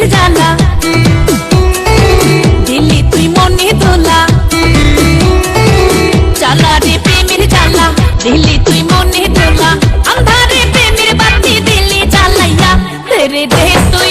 মনের জানা। দিলি তুই মনে দোলা চালা রে প্রেমের জালা দিলি তুই মনে দোলা আন্ধারে প্রেমের বাতি দিলি চালাইয়া রে তুই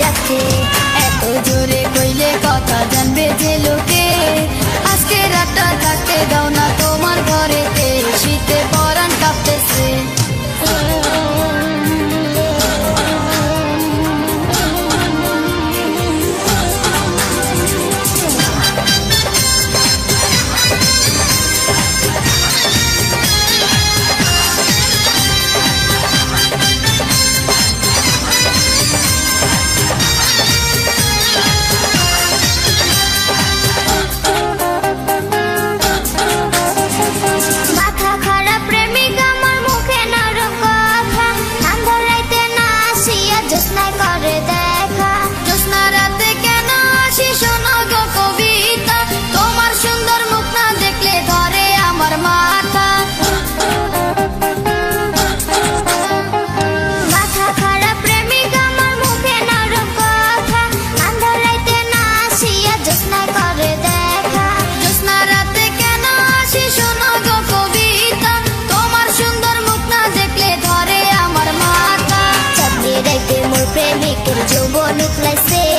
ডাকে এত জোরে প্রেমিকের যৌবন উতলাইছে